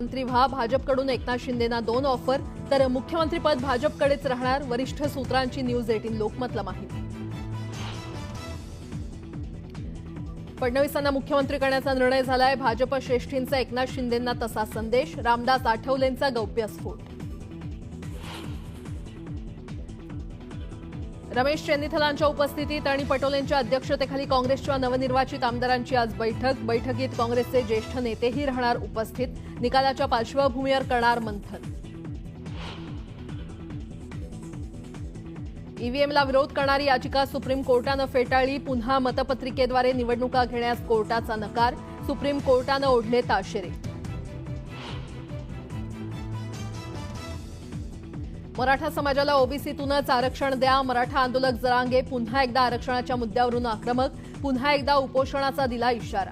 मंत्री व्हा. भाजपकडून एकनाथ शिंदेना दोन ऑफर तर मुख्यमंत्रीपद भाजपकडेच राहणार. वरिष्ठ सूत्रांची न्यूज एटीन लोकमतला माहिती. फडणवीसांना मुख्यमंत्री करण्याचा निर्णय झालाय. भाजप श्रेष्ठींचा एकनाथ शिंदेंना तसा संदेश. रामदास आठवलेंचा गौप्यस्फोट रमेश चेन्नीथलांच्या उपस्थितीत आणि पटोलेंच्या अध्यक्षतेखाली काँग्रेसच्या नवनिर्वाचित आमदारांची आज बैठक. बैठकीत काँग्रेसचे ज्येष्ठ नेतेही राहणार उपस्थित. निकालाच्या पार्श्वभूमीवर करणार मंथन. ईव्हीएमला विरोध करणारी याचिका सुप्रीम कोर्टानं फेटाळली. पुन्हा मतपत्रिकेद्वारे निवडणुका घेण्यास कोर्टाचा नकार. सुप्रीम कोर्टानं ओढले ताशेरे. मराठा समाजाला ओबीसीतूनच आरक्षण द्या. मराठा आंदोलक जरांगे पुन्हा एकदा आरक्षणाच्या मुद्द्यावरून आक्रमक. पुन्हा एकदा उपोषणाचा दिला इशारा.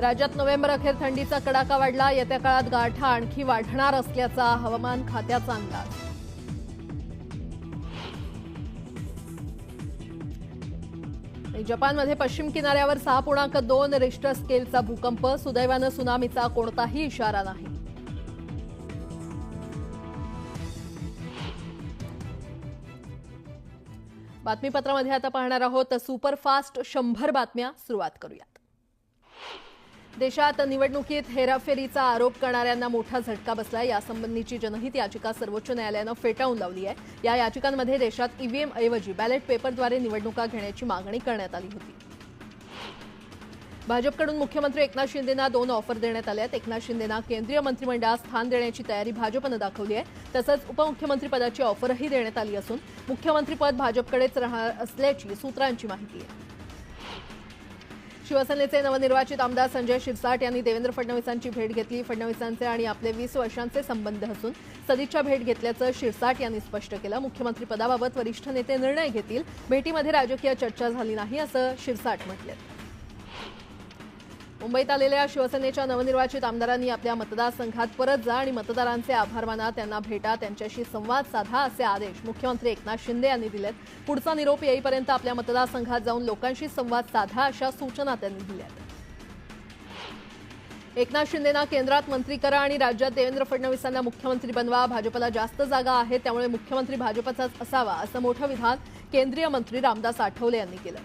राज्यात नोव्हेंबर अखेर थंडीचा कडाका वाढला. येत्या काळात गारठा आणखी वाढणार असल्याचा हवामान खात्याचा अंदाज. जपानमध्ये पश्चिम किनाऱ्यावर सहा पूर्णांक दोन रिश्टर स्केलचा भूकंप. सुदैवानं सुनामीचा कोणताही इशारा नाही. बातमीपत्रामध्ये आता पाहणार आहोत सुपरफास्ट शंभर बातम्या सुरुवात करूयात. देशात निवडणुकीत हेराफेरीचा आरोप करणाऱ्यांना मोठा झटका बसला यासंबंधीची जनहित याचिका सर्वोच्च न्यायालयानं फेटाळून लावली आहे. या याचिकांमध्ये देशात ईव्हीएम ऐवजी बॅलेट पेपरद्वारे निवडणुका घेण्याची मागणी करण्यात आली होती. भाजपकडून मुख्यमंत्री एकनाथ शिंदेना दोन ऑफर देण्यात आल्या आहेत. एकनाथ शिंदेना केंद्रीय मंत्रिमंडळात स्थान देण्याची तयारी भाजपनं दाखवली आहे. तसंच उपमुख्यमंत्रीपदाची ऑफरही देण्यात आली असून मुख्यमंत्रीपद भाजपकडेच राहणार असल्याची सूत्रांची माहिती आहे. शिवसेनेचे नवनिर्वाचित आमदार संजय शिरसाट यांनी देवेंद्र फडणवीसांची भेट घेतली. फडणवीसांचे आणि आपले वीस वर्षांचे संबंध असून सदिच्छा भेट घेतल्याचं शिरसाट यांनी स्पष्ट केलं. मुख्यमंत्रीपदाबाबत वरिष्ठ नेते निर्णय घेतील. भेटीमध्ये राजकीय चर्चा झाली नाही असं शिरसाट म्हटलं. मुंबईत आलेल्या शिवसेनेच्या नवनिर्वाचित आमदारांनी आपल्या मतदारसंघात परत जा आणि मतदारांचे आभार माना. त्यांना भेटा त्यांच्याशी संवाद साधा असे आदेश मुख्यमंत्री एकनाथ शिंदे यांनी दिलेत. पुढचा निरोप येईपर्यंत आपल्या मतदारसंघात जाऊन लोकांशी संवाद साधा अशा सूचना त्यांनी दिल्यात. एकनाथ शिंदेना केंद्रात मंत्री करा आणि राज्यात देवेंद्र फडणवीसांना मुख्यमंत्री बनवा. भाजपला जास्त जागा आहे त्यामुळे मुख्यमंत्री भाजपचाच असावा असं मोठं विधान केंद्रीय मंत्री रामदास आठवले यांनी केलं.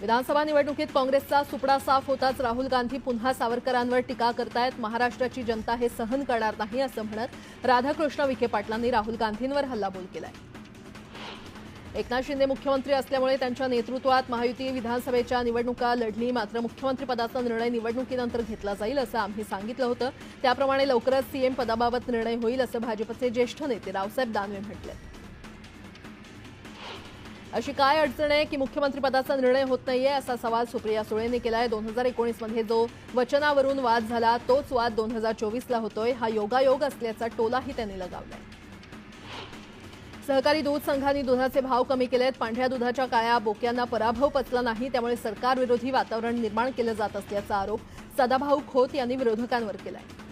विधानसभा निवडणुकीत काँग्रेसचा सुपडा साफ होताच राहुल गांधी पुन्हा सावरकरांवर टीका करतायत. महाराष्ट्राची जनता हे सहन करणार नाही असं म्हणत राधाकृष्ण विखे पाटलांनी राहुल गांधींवर हल्लाबोल केलाय. एकनाथ शिंदे मुख्यमंत्री असल्यामुळे त्यांच्या नेतृत्वात महायुती विधानसभेच्या निवडणुका लढली. मात्र मुख्यमंत्रीपदाचा निर्णय निवडणुकीनंतर घेतला जाईल असं आम्ही सांगितलं होतं. त्याप्रमाणे लवकरच सीएम पदाबाबत निर्णय होईल असं भाजपचे ज्येष्ठ नेते रावसाहेब दानवे म्हटले. अशी काय अडचण आहे की मुख्यमंत्रीपदाचा निर्णय होत नाहीये असा सवाल सुप्रिया सुळेने केला आहे दोन हजार एकोणीसमध्ये जो वचनावरून वाद झाला तोच वाद दोन हजार चोवीसला होतोय. हा योगायोग असल्याचा टोलाही त्यांनी लगावलाय. सहकारी दूध संघांनी दुधाचे भाव कमी केलेत. पांढऱ्या दुधाच्या काळ्या बोक्यांना पराभव पचला नाही त्यामुळे सरकारविरोधी वातावरण निर्माण केलं जात असल्याचा आरोप सदाभाऊ खोत यांनी विरोधकांवर केला आहे